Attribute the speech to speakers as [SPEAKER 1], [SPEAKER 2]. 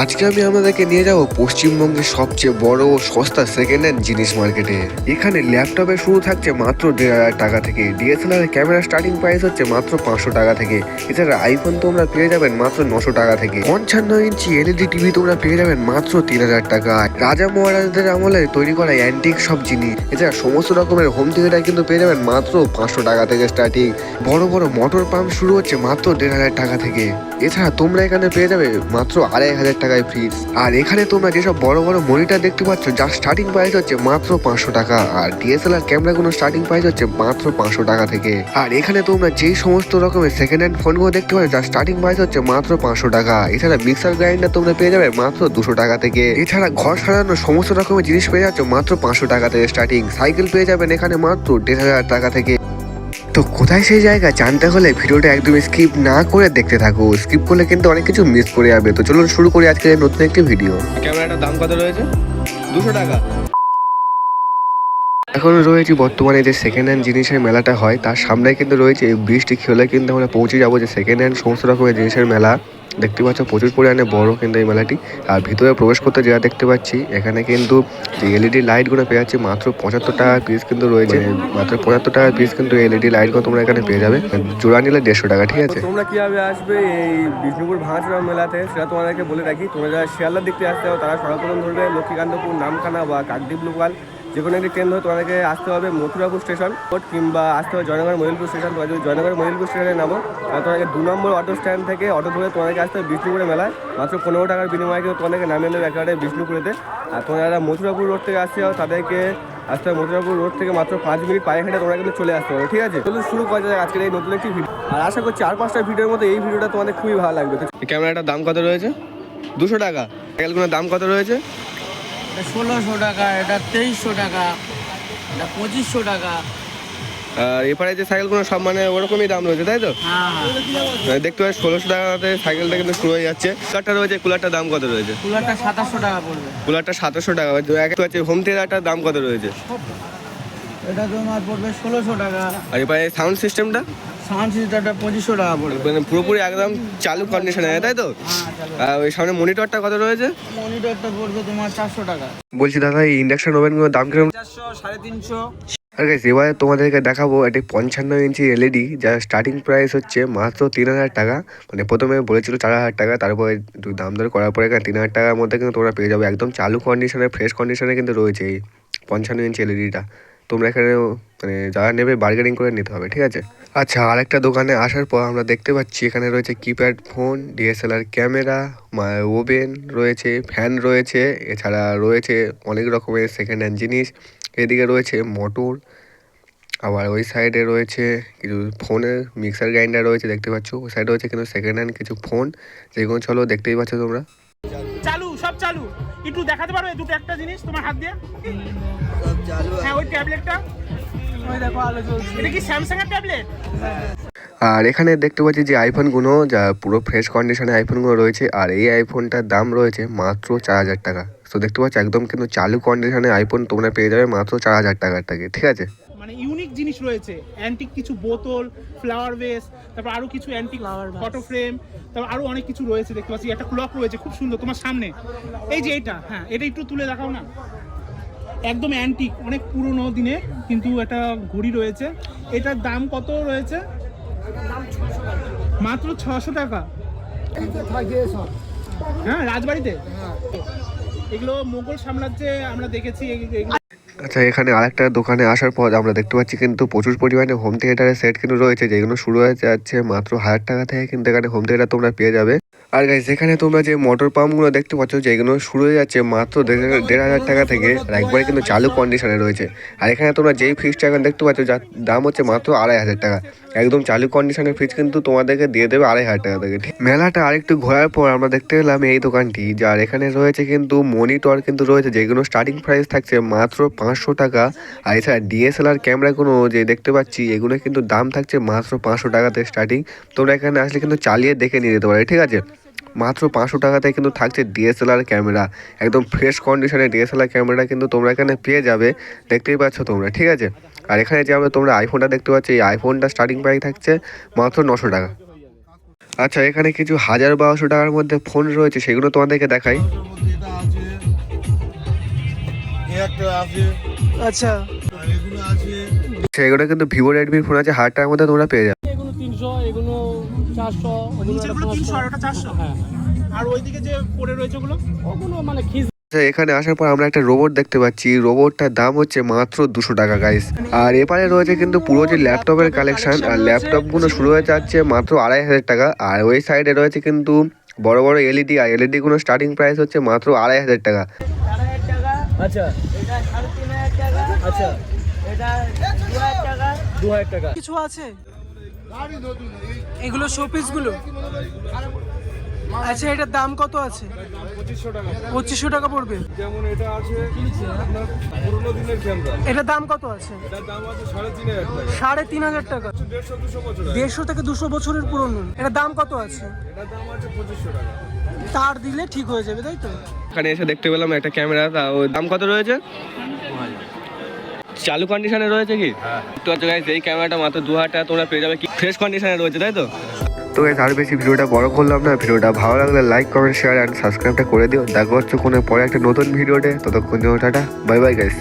[SPEAKER 1] আজকে আমি আমাদেরকে নিয়ে যাব পশ্চিমবঙ্গের সবচেয়ে বড় ও সস্তা সেকেন্ড হ্যান্ড জিনিস মার্কেটে এখানে ল্যাপটপের শুরু থাকছে মাত্র দেড় হাজার টাকা থেকে। ডিএসএলআর ক্যামেরা স্টার্টিং প্রাইস হচ্ছে মাত্র পাঁচশো টাকা থেকে। এছাড়া আইফোন তোমরা পেয়ে যাবেন মাত্র নশো টাকা থেকে। পঞ্চান্ন ইঞ্চি এলইডি টিভি তোমরা পেয়ে যাবেন মাত্র তিন হাজার টাকা রাজা মহারাজদের আমলে তৈরি করা অ্যান্টিক সব জিনিস। এছাড়া সমস্ত রকমের হোম থিয়েটার কিন্তু পেয়ে যাবেন মাত্র পাঁচশো টাকা থেকে স্টার্টিং বড় বড় মোটর পাম্প শুরু হচ্ছে মাত্র দেড় হাজার টাকা থেকে। এছাড়া তোমরা এখানে পেয়ে যাবে মাত্র আড়াই হাজার টাকায় ফ্রিজ আর এখানে তোমরা যেসব বড় বড় মনিটর দেখতে পাচ্ছ, যার স্টার্টিং প্রাইস হচ্ছে মাত্র পাঁচশো টাকা। আর ডিএসএলআর ক্যামেরাগুলো স্টার্টিং প্রাইস হচ্ছে মাত্র পাঁচশো টাকা থেকে। আর এখানে তোমরা যেই সমস্ত রকমের সেকেন্ড হ্যান্ড ফোনগুলো দেখতে পাচ্ছ, যার স্টার্টিং প্রাইস হচ্ছে মাত্র পাঁচশো টাকা। এছাড়া মিক্সার গ্রাইন্ডার তোমরা পেয়ে যাবে মাত্র দুশো টাকা থেকে। এছাড়া ঘর সাজানোর সমস্ত রকমের জিনিস পেয়ে যাচ্ছ মাত্র পাঁচশো টাকা থেকে স্টার্টিং সাইকেল পেয়ে যাবেন এখানে মাত্র দেড় হাজার টাকা থেকে। তো কোথায় সেই জায়গা? জানতে হলে ভিডিওটা একদম স্কিপ না করে দেখতে থাকো। স্কিপ করলে কিন্তু অনেক কিছু মিস করে যাবে। তো চলুন শুরু করি আজকে নতুন একটি ভিডিও
[SPEAKER 2] ক্যামেরাটার দাম কত রয়েছে? দুশো টাকা।
[SPEAKER 1] এখন রয়েছে বর্তমানে যে সেকেন্ড হ্যান্ড জিনিসের মেলাটা হয় তার সামনে কিন্তু রয়েছে এই বৃষ্টি খেলে কিন্তু আমরা পৌঁছে যাব যে সেকেন্ড হ্যান্ড সমস্ত রকমের জিনিসের মেলা। দেখতে পাচ্ছ প্রচুর পরিমাণে বড় কিন্তু এই মেলাটি। আর ভিতরে প্রবেশ করতে যেটা দেখতে পাচ্ছি এখানে কিন্তু যে এলইডি লাইটগুলো পেয়ে যাচ্ছে মাত্র পঁচাত্তর টাকার পিস কিন্তু রয়েছে। মাত্র পঁচাত্তর টাকার পিস কিন্তু এলইডি লাইটগুলো তোমরা এখানে পেয়ে যাবে। জোড়া নিলে দেড়শো টাকা ঠিক আছে?
[SPEAKER 2] তোমরা কীভাবে আসবে এই বিষ্ণুপুর ভাঙাচোরা মেলাতে সেটা তোমাদেরকে বলে রাখি। তোমরা যারা শিয়ালদার দেখতে আসতে হবে তারা সর্বপ্রথম ধরবে লক্ষ্মীকান্তপুর নামখানা বা কাকদ্বীপ লোকাল। যে কোনো একটি ট্রেন ধরে তোমাদেরকে আসতে হবে মথুরাপুর স্টেশন কিংবা আসতে হবে জয়নগর মহিলপুর স্টেশন। তোমরা যদি জয়নগর মহিলপুর স্টেশনে নামো, তাহলে তোমাদেরকে দু নম্বর অটো স্ট্যান্ড থেকে অটো ধরে তোমাদেরকে আসতে হবে বিষ্ণুপুরে মেলায়। মাত্র পনেরো টাকার বিনিময়ে কিন্তু তোমাদেরকে নামিয়ে দেবে একেবারে বিষ্ণুপুরেতে। আর তোমরা যারা মথুরাপুর রোড থেকে হবে তাদেরকে আসতে হবে মথুরাপুর রোড থেকে মাত্র পাঁচ মিনিট পায়ে হেঁটে তোমরা কিন্তু চলে আসতে হবে ঠিক আছে? চলুন শুরু করা যায় আজকের এই নতুন একটি ভিডিও। আর আশা করছি চার পাঁচটা ভিডিওর মধ্যে এই ভিডিওটা তোমাদের খুবই ভালো লাগবে। ক্যামেরাটার দাম কত রয়েছে? দুশো টাকা। সাইকেলগুলোর দাম কত রয়েছে?
[SPEAKER 3] এটা ষোলোশো টাকা এটা তেইশশো টাকা এটা পঁচিশশো টাকা।
[SPEAKER 2] আর এপারে যে সাইকেলগুলো সব মানে ওরকমই দাম রয়েছে তাই তো?
[SPEAKER 3] হ্যাঁ।
[SPEAKER 2] মানে দেখতে পাচ্ছি ষোলোশো টাকাতে সাইকেলটা কিন্তু শুরু হয়ে যাচ্ছে। কুলারটা রয়েছে কুলারটার দাম কত রয়েছে?
[SPEAKER 3] কুলারটা সাতাশশো টাকা পড়বে।
[SPEAKER 2] কুলারটা সাতাশশো টাকা দেখতে পাচ্ছি হোম থিয়েটারটার দাম কত রয়েছে?
[SPEAKER 3] এটা তোমার পড়বে ষোলোশো টাকা।
[SPEAKER 2] আর এপারে সাউন্ড সিস্টেমটা
[SPEAKER 3] সাউন্ড পঁচিশশো টাকা পড়বে।
[SPEAKER 2] মানে পুরোপুরি একদম চালু কন্ডিশনে তাই তো?
[SPEAKER 3] হ্যাঁ
[SPEAKER 2] আর ওই সামনে মনিটরটা কত রয়েছে?
[SPEAKER 3] মনিটরটা পড়বে তোমার চারশো টাকা।
[SPEAKER 1] বলছি দাদা এই ইন্ডাকশন ওভেনগুলোর দাম কীরকম?
[SPEAKER 3] চারশো সাড়ে তিনশো।
[SPEAKER 1] আর গাইস এবারে তোমাদেরকে দেখাবো একটি পঞ্চান্ন ইঞ্চি এলইডি যার স্টার্টিং প্রাইস হচ্ছে মাত্র তিন হাজার টাকা। মানে প্রথমে বলেছিল চার হাজার টাকা তারপরে একটু দাম দর করার পরে তিন হাজার টাকার মধ্যে কিন্তু তোমরা পেয়ে যাবে। একদম চালু কন্ডিশনে ফ্রেশ কন্ডিশনে কিন্তু রয়েছে এই পঞ্চান্ন ইঞ্চি এলইডিটা তোমরা এখানে মানে যারা নেবে বার্গেনিং করে নিতে হবে, ঠিক আছে? আচ্ছা আরেকটা দোকানে আসার পর আমরা দেখতে পাচ্ছি এখানে রয়েছে keypad phone DSLR camera oven রয়েছে ফ্যান রয়েছে, এছাড়া রয়েছে অনেক রকমের সেকেন্ড হ্যান্ড জিনিস, এদিকে রয়েছে মোটর আবার ওই সাইডে রয়েছে কিছু ফোনের মিক্সার গ্রাইন্ডার রয়েছে, দেখতে পাচ্ছ? ওই সাইডে রয়েছে কিন্তু সেকেন্ড হ্যান্ড কিছু ফোন যেগুলো চলো দেখতেই পাচ্ছ তোমরা।
[SPEAKER 4] চালু, সব চালু। একটু দেখাতে পারবে? দুটো একটা জিনিস তোমার হাত দিয়ে? হ্যাঁ ওই ট্যাবলেটটা। ওই দেখো আলো চলছে এটা কি স্যামসাং এর ট্যাবলেট?
[SPEAKER 1] আর এখানে দেখতে পাচ্ছি যে আইফোনগুলো যা পুরো ফ্রেশ কন্ডিশনে আইফোনগুলো রয়েছে আর এই আইফোনটার দাম রয়েছে মাত্র চার হাজার টাকা। তো দেখতে পাচ্ছি একদম কিন্তু চালু কন্ডিশনে আইফোন তোমরা পেয়ে যাবে মাত্র চার হাজার টাকার টাকা ঠিক আছে?
[SPEAKER 4] মানে ইউনিক জিনিস রয়েছে। অ্যান্টিক কিছু বোতল ফ্লাওয়ার বেস তারপর আরও কিছু অ্যান্টিক ফটো ফ্রেম তারপর আরও অনেক কিছু রয়েছে দেখতে পাচ্ছি। একটা ক্লক রয়েছে খুব সুন্দর। তোমার সামনে। এই যে এটা হ্যাঁ এটা একটু তুলে দেখাও না? একদম অ্যান্টিক অনেক পুরনো দিনে কিন্তু একটা ঘড়ি রয়েছে। এটার দাম কত রয়েছে? মাত্র ছশো টাকা। হ্যাঁ রাজবাড়িতে? এগুলো মোগল সাম্রাজ্যে আমরা দেখেছি
[SPEAKER 1] আচ্ছা এখানে আরেকটা দোকানে আসার পর আমরা দেখতে পাচ্ছি কিন্তু প্রচুর পরিমাণে হোম থিয়েটারের সেট কিন্তু রয়েছে, যেগুলো শুরু হয়ে যাচ্ছে মাত্র হাজার টাকা থেকে কিন্তু এখানে হোম থিয়েটার তোমরা পেয়ে যাবে। আর গাইজ এখানে তোমরা যে মোটর পাম্পগুলো দেখতে পাচ্ছ, যেগুলো শুরু হয়ে যাচ্ছে মাত্র দেড় হাজার টাকা থেকে, আর একবারে কিন্তু চালু কন্ডিশনে রয়েছে। আর এখানে তোমরা যেই ফ্রিজটা এখানে দেখতে পাচ্ছ, যার দাম হচ্ছে মাত্র আড়াই হাজার টাকা। একদম চালু কন্ডিশনের ফ্রিজ কিন্তু তোমাদেরকে দিয়ে দেবে আড়াই হাজার টাকা থেকে। মেলাটা আরেকটু ঘোরার পর আমরা দেখতে পেলাম এই দোকানটি, যার এখানে রয়েছে কিন্তু মনিটর কিন্তু রয়েছে, যেগুলো স্টার্টিং প্রাইস থাকছে মাত্র পাঁচশো টাকা। আর এছাড়া ডিএসএলআর ক্যামেরাগুলো যে দেখতে পাচ্ছি এগুলো কিন্তু দাম থাকছে মাত্র পাঁচশো টাকাতে স্টার্টিং তোমরা এখানে আসলে কিন্তু চালিয়ে দেখে নিয়ে যেতে পারে ঠিক আছে? মাত্র পাঁচশো টাকাতে কিন্তু থাকছে ডিএসএলআর ক্যামেরা। একদম ফ্রেশ কন্ডিশনে ডিএসএলআর ক্যামেরা কিন্তু তোমরা এখানে পেয়ে যাবে। দেখতেই পাচ্ছ তোমরা ঠিক আছে? আর এখানে যে আমরা তোমরা আইফোনটা দেখতে পাচ্ছ এই আইফোনটা স্টার্টিং প্রাইস থাকছে মাত্র নশো টাকা। আচ্ছা এখানে কিছু হাজার বারোশো টাকার মধ্যে ফোন রয়েছে সেগুলো তোমাদেরকে দেখাই।
[SPEAKER 5] আচ্ছা।
[SPEAKER 6] আছে
[SPEAKER 1] সেগুলো কিন্তু ভিভো রেডমির ফোন আছে হাজার টাকার মধ্যে তোমরা পেয়ে যাবে।
[SPEAKER 5] চারশো হ্যাঁ
[SPEAKER 4] আর ওইদিকে যে পড়ে রয়েছে ওগুলো?
[SPEAKER 5] ওগুলো মানে
[SPEAKER 1] আচ্ছা, এখানে আসার পর আমরা একটা রোবট দেখতে পাচ্ছি। রোবটটার দাম হচ্ছে মাত্র দুশো টাকা গাইস আর এপারে রয়েছে কিন্তু পুরো যে ল্যাপটপের কালেকশন আর ল্যাপটপগুলো শুরু হয়ে যাচ্ছে মাত্র আড়াই হাজার টাকা। আর ওই সাইডে রয়েছে কিন্তু বড় বড় এলইডি আর এলইডি গুলো স্টার্টিং প্রাইস হচ্ছে মাত্র আড়াই হাজার টাকা।
[SPEAKER 5] আচ্ছা। আচ্ছা।
[SPEAKER 3] এটা টাকা
[SPEAKER 5] হাজার টাকা।
[SPEAKER 7] কিছু আছে? এগুলো শোপিসগুলো আচ্ছা এটার দাম কত আছে? পঁচিশশো টাকা পড়বে।
[SPEAKER 2] যেমন এটা আছে আপনার পুরোনো দিনের ক্যামেরা
[SPEAKER 7] এটার দাম কত আছে?
[SPEAKER 2] এটার দাম আছে সাড়ে তিন হাজার টাকা।
[SPEAKER 7] সাড়ে তিন হাজার টাকা।
[SPEAKER 2] দেড়শো দুশো বছর
[SPEAKER 7] দেড়শো থেকে দুশো বছরের পুরনো। এটার দাম কত আছে?
[SPEAKER 2] এটার দাম আছে পঁচিশশো টাকা।
[SPEAKER 7] তার দিলে ঠিক হয়ে যাবে তাই তো?
[SPEAKER 2] এখানে এসে দেখতে পেলাম একটা ক্যামেরা তা ওর দাম কত রয়েছে? চালু কন্ডিশনে রয়েছে কি? তো গাইস এই ক্যামেরাটা মাত্র দু হাজার টাকা তোমরা পেয়ে যাবে। কি ফ্রেশ কন্ডিশনে রয়েছে তাই তো?
[SPEAKER 1] তো গাইস আর বেশি ভিডিওটা বড় করলাম না। ভিডিওটা ভালো লাগলে লাইক কমেন্ট শেয়ার অ্যান্ড সাবস্ক্রাইবটা করে দিও। দেখা হচ্ছে কোনো পরে একটা নতুন ভিডিওতে। ততক্ষণ জন্য টাটা। Bye bye guys